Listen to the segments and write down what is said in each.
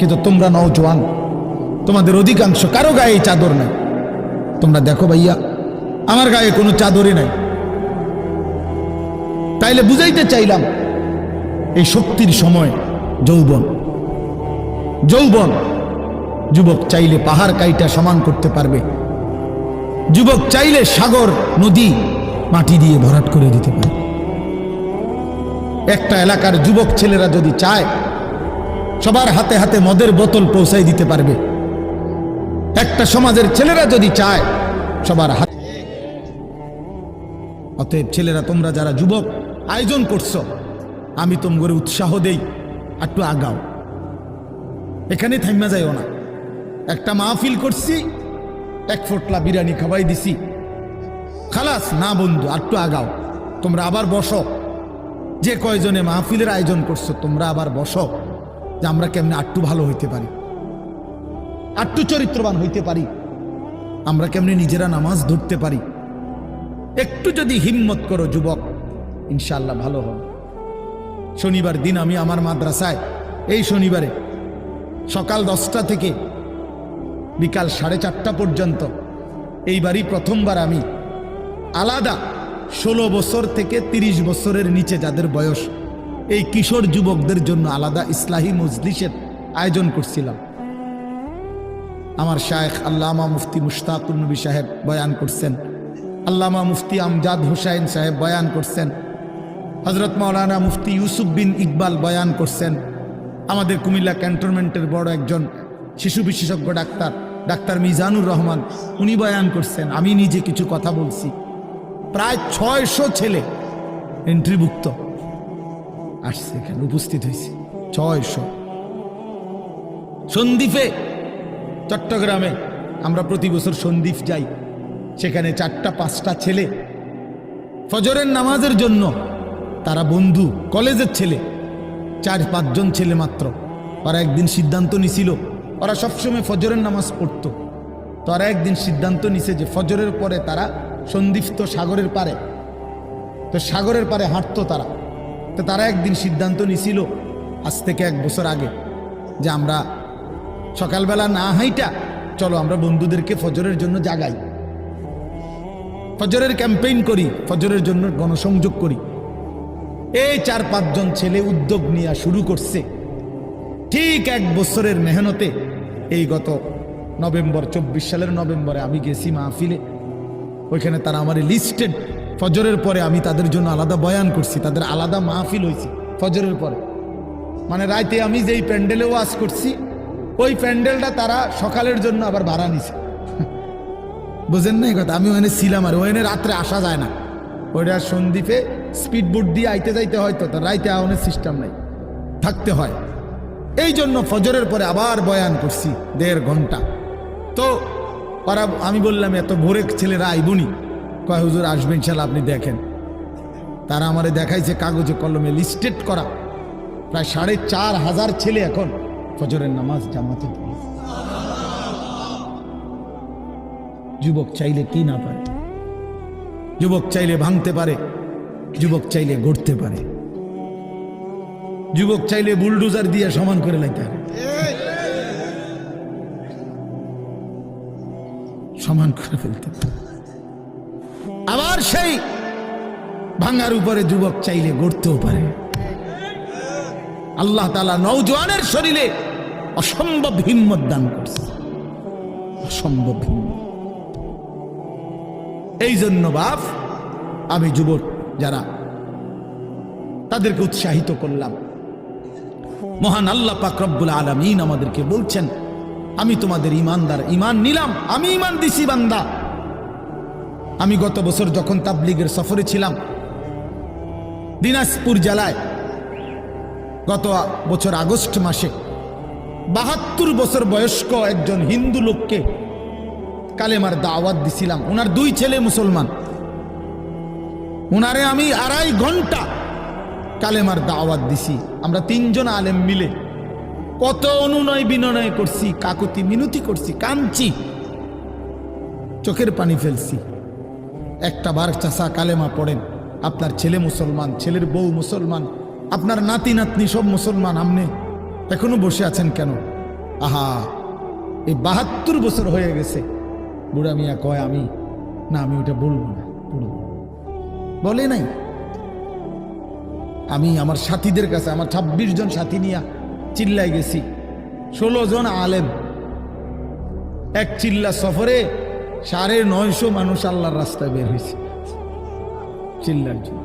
কিন্তু তোমরা নওজোয়ান তোমাদের অধিকাংশ কারও গায়ে চাদর নাই। তোমরা দেখো ভাইয়া, আমার গায়ে কোনো চাদরই নাই। তাইলে বুঝাইতে চাইলাম, এই শক্তির সময় যৌবন। যৌবন, যুবক চাইলে পাহাড় কাইটা সমান করতে পারবে। যুবক চাইলে সাগর, নদী, মাটি দিয়ে ভরাট করে দিতে পারে। একটা এলাকার যুবক ছেলেরা যদি চায় সবার হাতে হাতে মদের বোতল পৌঁছাই দিতে পারবে। একটা সমাজের ছেলেরা যদি চায়, সবার হাতে অতএব ছেলেরা, তোমরা যারা যুবক, আয়োজন করছ, আমি তোমগরে উৎসাহ দেই, একটু আগাও। এখানে থাইমা যাইও না। একটা মাহফিল করছি, এক ফোটলা বিরিয়ানি খাওয়াই দিছি। খালাস, না বন্ধু, একটু আগাও। তোমরা আবার বসো। যে কয়জনে মাহফিলের আয়োজন করছ, তোমরা আবার বসো। যে আমরা কেমনে আটটু ভালো হইতে পারি, আটটু চরিত্রবান হইতে পারি, আমরা কেমনে নিজেরা নামাজ ধরতে পারি। একটু যদি হিম্মত করো যুবক ইনশাল্লাহ ভালো হবে। শনিবার দিন আমি আমার মাদ্রাসায়, এই শনিবারে সকাল দশটা থেকে বিকাল সাড়ে চারটা পর্যন্ত, এইবারই প্রথমবার আমি আলাদা ষোলো বছর থেকে ৩০ বছরের নিচে যাদের বয়স এই কিশোর যুবকদের জন্য আলাদা ইসলাহী মজলিসের আয়োজন করছিলাম। আমার শায়েখ আল্লামা মুফতি মুশতাকুর নবী সাহেব বয়ান করছেন। আল্লামা মুফতি আমজাদ হুসাইন সাহেব বয়ান করছেন। হজরত মাওলানা মুফতি ইউসুফ বিন ইকবাল বয়ান করছেন। আমাদের কুমিল্লা ক্যান্টনমেন্টের বড় একজন শিশু বিশেষজ্ঞ ডাক্তার ডাক্তার মিজানুর রহমান, উনি বয়ান করছেন, আমি নিজে কিছু কথা বলছি। প্রায় ছয়শো ছেলে এন্ট্রিভুক্ত আসছে এখানে উপস্থিত হয়েছে। ছয়শো। সন্দীপে চট্টগ্রামে। আমরা প্রতি বছর সন্দীপ যাই। সেখানে চারটা পাঁচটা ছেলে। ফজরের নামাজের জন্য তারা বন্ধু কলেজের ছেলে। চার পাঁচজন ছেলে মাত্র। ওরা একদিন সিদ্ধান্ত নিছিল ওরা সবসময় ফজরের নামাজ পড়তো। তারা একদিন সিদ্ধান্ত নিছে যে ফজরের পরে তারা সন্দিপ্ত সাগরের পারে। তো সাগরের পারে হাঁটতো তারা। তো তারা একদিন সিদ্ধান্ত নিছিল, আজ থেকে এক বছর আগে, যে আমরা সকালবেলা না হাইটা, চলো আমরা বন্ধুদেরকে ফজরের জন্য জাগাই। ফজরের ক্যাম্পেইন করি, ফজরের জন্য গণসংযোগ করি। এই চার পাঁচজন ছেলে উদ্যোগ নিয়ে শুরু করছে। ঠিক এক বছরের মেহনতে, এই গত নভেম্বর, চব্বিশ সালের নভেম্বরে আমি গেছি মাহফিলে। ওইখানে তারা আমার লিস্টেড ফজরের পরে আমি তাদের জন্য আলাদা বয়ান করছি, তাদের আলাদা মাহফিল হয়েছে ফজরের পরে। মানে রাইতে আমি যেই প্যান্ডেলে ওয়াজ করছি, ওই প্যান্ডেলটা তারা সকালের জন্য আবার ভাড়া নিছে। বুঝেন না এই কথা, আমি ওখানে ছিলাম আর ওখানে রাত্রে আসা যায় না। ওইটা সন্দ্বীপে স্পিড বোট দিয়ে আইতে যাইতে হয়তো তো রাইতে আওয়ানের সিস্টেম নাই। থাকতে হয়। এই জন্য ফজরের পরে আবার বয়ান করছি দেড় ঘণ্টা। তো ওরা, আমি বললাম, এত ভোরে ছেলেরা আইবনি কয়, হুজুর আসবেন, ইনশাল্লাহ আপনি দেখেন। তারা আমারে দেখাইছে কাগজে কলমে লিস্টেড করা। প্রায় সাড়ে চার হাজার ছেলে এখন ফজরের নামাজ জামাতে যুবক চাইলে কি না পারে? যুবক চাইলে ভাঙতে পারে, যুবক চাইলে গড়তে পারে। যুবক চাইলে বুলডোজার দিয়ে সমান করে লাইতে পারে। সমান করে ফেলতে পারে। আবার সেই ভাঙার উপরে যুবক চাইলে গড়তেও পারে। আল্লাহ তালা নৌজওয়ানের শরীরে অসম্ভব হিম্মত দান করছে। অসম্ভব হিম্মত। এই জন্য বাপ, আমি যুবক যারা, তাদেরকে উৎসাহিত করলাম। মহান আল্লাহ পাক আলমিন আমাদেরকে বলছেন, আমি তোমাদের ইমানদার ইমান নিলাম, আমি ইমান দিছি বান্দা। আমি গত বছর যখন তাবলিগের সফরে ছিলাম, দিনাজপুর জেলায়, গত বছর আগস্ট মাসে, বাহাত্তর বছর বয়স্ক একজন হিন্দু লোককে কালেমার দাওয়াত দিছিলাম। ওনার দুই ছেলে মুসলমান। ওনারে আমি আড়াই ঘণ্টা কালেমার দাওয়াত দিছি। আমরা তিনজন আলেম মিলে কত অনুনয় বিনয় করছি, কাকুতি মিনতি করছি কাঞ্চি চোখের পানি ফেলছি। একটা বার চাষা কালেমা পড়েন। আপনার ছেলে মুসলমান, ছেলের বউ মুসলমান, আপনার নাতি নাতনি সব মুসলমান, আমনে এখনও বসে আছেন কেন? আহা, এই বাহাত্তর বছর হয়ে গেছে। বুড়া মিয়া কয়, আমি, না, আমি ওটা বলব না, পড়ব বলে নাই। আমি আমার সাথীদের কাছে, আমার ছাব্বিশ জন সাথী নিয়ে চিল্লাই গেছি। ষোলো জন আলেম। এক চিল্লা সফরে সাড়ে নয়শো মানুষ আল্লাহর রাস্তায় বের হয়েছে। চিল্লার জন্য।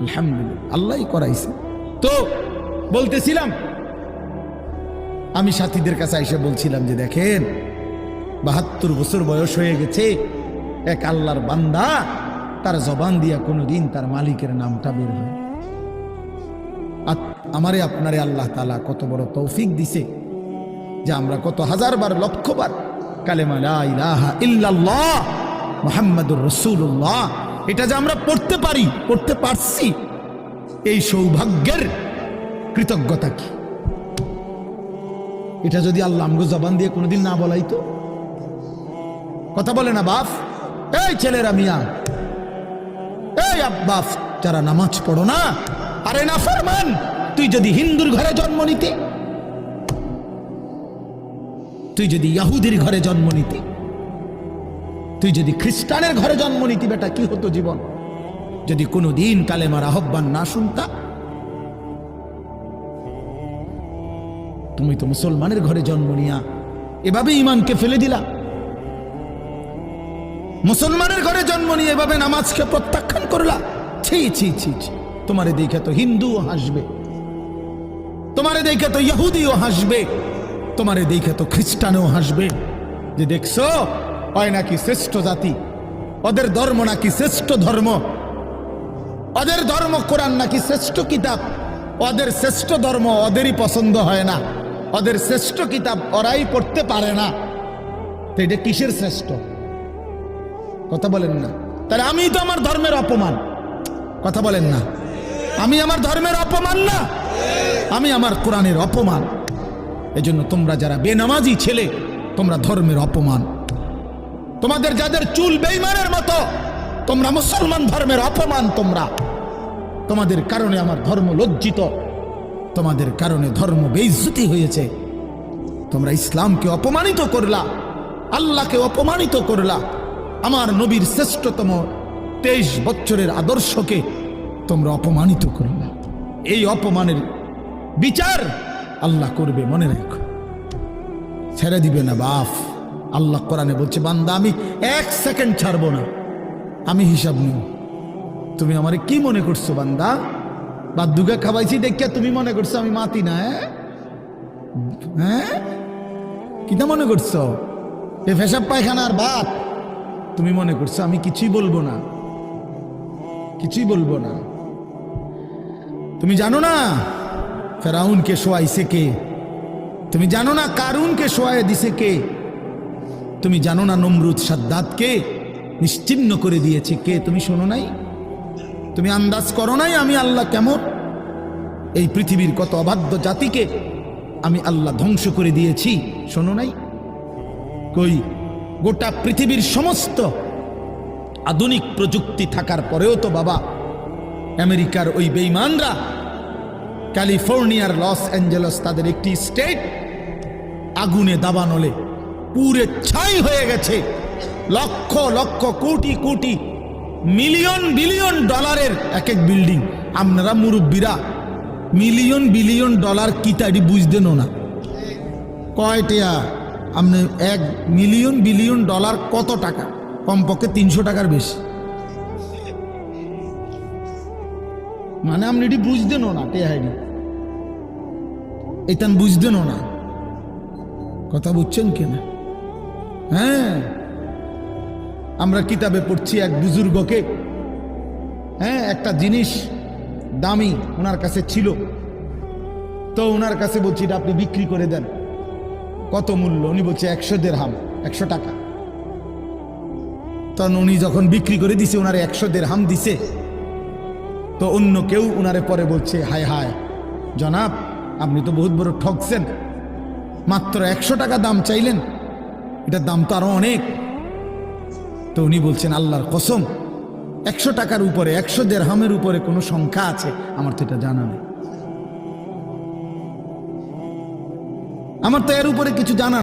আলহামদুলিল্লাহ। আল্লাহই করাইছে। তো বলতেছিলাম, আমি সাথীদের কাছে এসে বলছিলাম যে দেখেন, বাহাত্তর বছর বয়স হয়ে গেছে, এক আল্লাহর বান্দা তার জবান দিয়া কোনোদিন তার মালিকের নামটা বের হয় আমারে, আপনারে আল্লাহ তালা কত বড় তৌফিক দিছে যে আমরা কত হাজার বার লক্ষ বার কালেমা ইলাহা ইল্লাল্লাহ মুহাম্মাদুর এটা যে আমরা পড়তে পারি, পড়তে পারছি, এই সৌভাগ্যের কৃতজ্ঞতা কি? এটা যদি আল্লাহ আমগো জবান দিয়ে কোনোদিন না বলাই তো? কথা বলে না, বাপ। এই ছেলেরা মিয়া। এই আব্বাস যারা নামাজ পড়ো না, আরে না ফরমান, তুই যদি হিন্দুর ঘরে জন্ম নিতে তুই যদি ইয়াহুদির ঘরে জন্ম নিতে, তুই যদি খ্রিস্টানের ঘরে জন্ম নিতি, বেটা, কি হতো জীবন? যদি কোনো দিন কালেমার আহ্বান না শুনতা, তুমি তো মুসলমানের ঘরে জন্ম নিয়া এভাবে ইমানকে ফেলে দিলা। মুসলমানের ঘরে জন্ম নিয়ে এভাবে নামাজকে প্রত্যাখ্যান করলা। ছি ছি ছি ছি, তোমারে দেখে তো হিন্দুও হাসবে, তোমারে দেখে তো ইহুদিও হাসবে। তোমারে দেখে তো খ্রিস্টানও হাসবে। যে দেখছ, হয় নাকি শ্রেষ্ঠ জাতি? ওদের ধর্ম নাকি শ্রেষ্ঠ ধর্ম? ওদের ধর্ম কোরআন নাকি শ্রেষ্ঠ কিতাব? ওদের শ্রেষ্ঠ ধর্ম ওদেরই পছন্দ হয় না। ওদের শ্রেষ্ঠ কিতাব ওরাই পড়তে পারে না। তো এটা কিসের শ্রেষ্ঠ? কথা বলেন না। তাহলে আমি তো আমার ধর্মের অপমান। কথা বলেন না। আমি আমার ধর্মের অপমান না। আমি আমার কোরআনের অপমান। এজন্য তোমরা যারা বেনামাজি ছেলে, তোমরা ধর্মের অপমান। তোমাদের যাদের চুল বেইমানের মতো, তোমরা মুসলমান ধর্মের অপমান তোমরা। তোমাদের কারণে আমার ধর্ম লজ্জিত, তোমাদের কারণে ধর্ম বেইজ্জতি হয়েছে। তোমরা ইসলামকে অপমানিত করলা, আল্লাহকে অপমানিত করলা। আমার নবীর শ্রেষ্ঠতম তেইশ বছরের আদর্শকে তোমরা অপমানিত করলা। এই অপমানের বিচার আল্লাহ করবে, মনে রাখো। ছেড়ে দিবে না বাফ আল্লাহ কোরআনে বলছে, বান্দা, আমি এক সেকেন্ড ছাড়বো না। আমি হিসাব নিই তুমি আমারে কি মনে করছ, বান্দা? বাদ্যুকে খাবাইছি দেখিয়া তুমি মনে করছ, আমি মাতি না হ্যাঁ? হ্যাঁ? কিটা মনে করছ? এ ফেসাব পায়খানার বাপ। তুমি মনে করছ, আমি কিছুই বলব না। কিছুই বলব না। তুমি জানো না? ফেরাউনকে শোয়াইছে কে? তুমি জানো না কারুনকে শোয়াই দিছে কে? তুমি জানো না নমরুদ সাদ্দাতকে নিশ্চিন্ন করে দিয়েছে কে? তুমি শোনো নাই? তুমি আন্দাজ করো নাই আমি আল্লাহ কেমন? এই পৃথিবীর কত অবাধ্য জাতিকে আমি আল্লাহ ধ্বংস করে দিয়েছি, শোনো নাই? কই, গোটা পৃথিবীর সমস্ত আধুনিক প্রযুক্তি থাকার পরেও তো বাবা, আমেরিকার ওই বেইমানরা ক্যালিফোর্নিয়ার লস অ্যাঞ্জেলস তাদের একটি স্টেট। আগুনে দাবানলে পুরে ছাই হয়ে গেছে। লক্ষ লক্ষ, কোটি কোটি, মিলিয়ন, বিলিয়ন ডলারের এক এক বিল্ডিং। আপনারা মুরব্বীরা, মিলিয়ন, বিলিয়ন ডলার কি তাই বুঝতেনও না। কয়টিয়া আপনি এক মিলিয়ন, বিলিয়ন ডলার কত টাকা? কমপক্ষে তিনশো টাকার বেশি। মানে আপনি এটি বুঝতেনও না টেহাইডি এটান বুঝতেনও না। কথা বুঝছেন কিনা হ্যাঁ। আমরা কিতাবে পড়ছি এক বুজুর্গকে। হ্যাঁ একটা জিনিস দামি ওনার কাছে ছিল। তো ওনার কাছে বলছি, এটা আপনি বিক্রি করে দেন। কত মূল্য? উনি বলছে, একশো দেড়হাম, একশো টাকা। তখন উনি যখন বিক্রি করে দিছে, ওনারে একশো দেড়হাম দিছে। তো অন্য কেউ উনারে পরে বলছে, হায় হায়, জনাব আপনি তো বহুত বড় ঠকছেন। মাত্র একশো টাকা দাম চাইলেন। এটার দাম তো আরও অনেক। তো উনি বলছেন, আল্লাহর কসম, একশো টাকার উপরে, একশো দেড়হামের উপরে কোনো সংখ্যা আছে? আমার তো এটা জানা নেই। আমার তো এর উপরে কিছু জানা